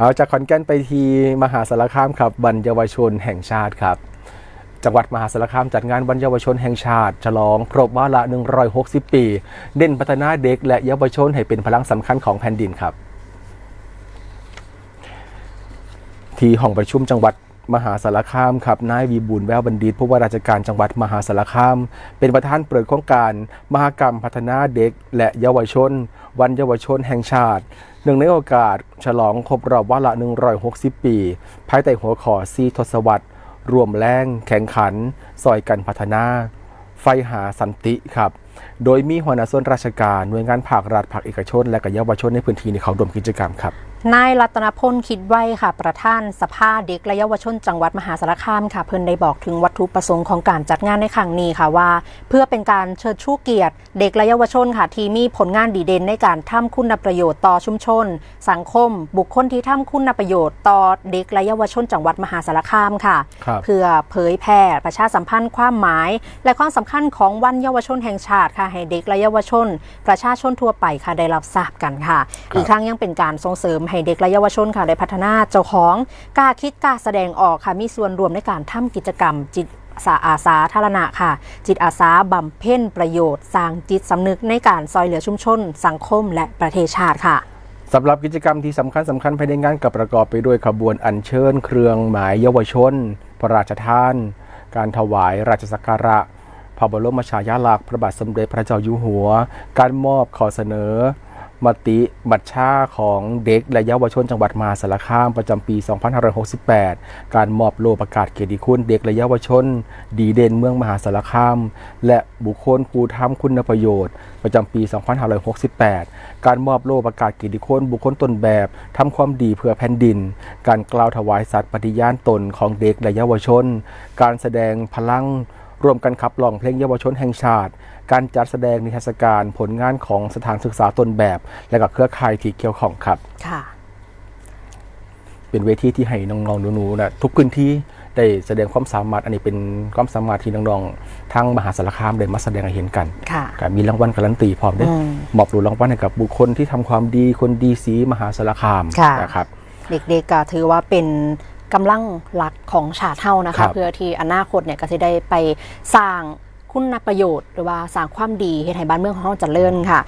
เอาจากขอนแก่นไปทีมหาสารคามครับวันเยาวชนแห่งชาติครับ จังหวัดมหาสารคามจัดงานวันเยาวชนแห่งชาติ ฉลองครบวาระ160 ปี เด่นพัฒนาเด็ก และเยาวชนให้เป็นพลังสำคัญของแผ่นดินครับ ที่ห้องประชุมจังหวัดมหาสารคามครับนายวีบุญแววบัณฑิตผู้ว่าราชการจังหวัดมหาสารคาม เป็นประธานเปิดโครงการ มหกรรมพัฒนาเด็ก และเยาวชน วันเยาวชนแห่งชาติ นึ่งในโอกาส ฉลองครบรอบวาระ 160 ปี ภายใต้หัวข้อซีทศวรรษรวมแรงแข่งขันซอยกันพัฒนา ไฟหาสันติครับ โดยมีหัวหน้าส่วนราชการหน่วยงานภาครัฐภาคเอกชน และก็เยาวชนในพื้นที่ในเขาดมกิจกรรมครับ นายรัตนพลคิดไว้ค่ะ ประธานสภาเด็กและเยาวชนจังหวัดมหาสารคามค่ะ เพิ่นได้บอกถึงวัตถุประสงค์ของการจัดงานในครั้งนี้ค่ะว่า เพื่อเป็นการเชิดชูเกียรติ เด็กและเยาวชนค่ะ ที่มีผลงานดีเด่นในการทำคุณประโยชน์ต่อชุมชน สังคม บุคคลที่ทำคุณประโยชน์ต่อเด็กและเยาวชนจังหวัดมหาสารคามค่ะครับเพื่อเผยแพร่ประชาสัมพันธ์ความหมาย และความสำคัญของวันเยาวชนแห่งชาติค่ะให้เด็กและเยาวชน ประชาชนทั่วไปค่ะได้รับทราบกันค่ะครับอีกครั้งยังเป็นการส่งเสริมให้เด็กและเยาวชนค่ะได้พัฒนาเจ้าของกล้าคิดกล้าแสดงออกค่ะมีส่วนรวมในการทำกิจกรรมจิตสาอาสาธารณะค่ะ จิตอาสาบำเพ็ญประโยชน์ สร้างจิตสำนึกในการซอยเหลือชุมชน สังคมและประเทศชาติค่ะสำหรับกิจกรรมที่สำคัญสำคัญภายในงานกับประกอบไปด้วยขบวนอัญเชิญ เครื่องหมายเยาวชน พระราชทาน การถวายราชสักการะ พระบรมฉายาลักษณ์พระบาทสมเด็จพระเจ้าอยู่หัว การมอบขอเสนอ มติบัตรชาของเด็กและเยาวชนจังหวัดมหาสารคามประจำปี 2568 การมอบโลประกาศเกียรติคุณเด็กและเยาวชน ดีเด่นเมืองมหาสารคาม และบุคคลผู้ทำคุณประโยชน์ ประจำปี 2568 การมอบโลประกาศเกียรติคุณบุคคลต้นแบบทำความดีเพื่อแผ่นดิน การกล่าวถวายสัตย์ปฏิญาณตนของเด็กและเยาวชน การแสดงพลังร่วมกันขับร้องเพลงเยาวชนแห่งชาติ การจัดแสดงนิทรรศการผลงานของสถานศึกษาต้นแบบ และก็เครือข่ายที่เกี่ยวข้องครับค่ะ เป็นเวทีที่ให้น้องๆหนูๆนะทุกพื้นที่ได้แสดงความสามารถอันนี้เป็นความสามารถที่น้องๆทางมหาสารคามได้มาแสดงให้เห็นกันค่ะก็มีรางวัลการันตีพร้อมเด้อืมมอบรางวัลให้กับบุคคลที่ทำความดีคนดีสีมหาสารคามค่ะนะครับเด็กๆก็ถือว่าเป็นกำลังหลักของชาติเท่านะครัคะบเพื่อที่อนาคตเนี่ยก็จะได้ไปสร้าง คุณประโยชน์ หรือว่าสร้างความดีให้ไทยบ้านเมืองของเราเจริญค่ะ